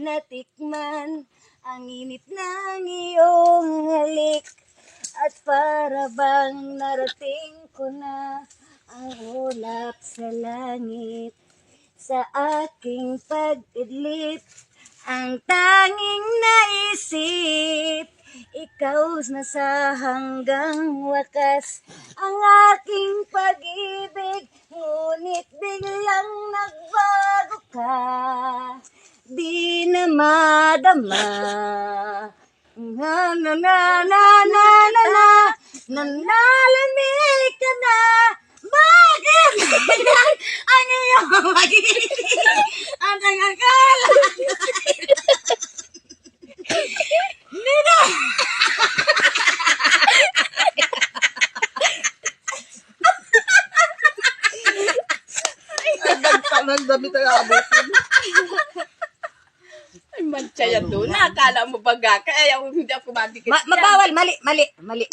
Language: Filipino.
natikman ang init ng iyong halik. At para bang narating ko na ang ulap sa langit sa aking pag-idlip ang tanging naisip ikaw na sa hanggang wakas ang aking pag-ibig. Ngunit biglang nagbago ka nadama. Na na na na na na na. Nanalamig ka na. Bakit? Ganyan ang iyong magiging At ang akala Nina Nagdami tayo abot ay, mancha yan doon. Nakala mo baga. Kaya hindi ako madikit. Ma- mabawal, mali, mali, mali.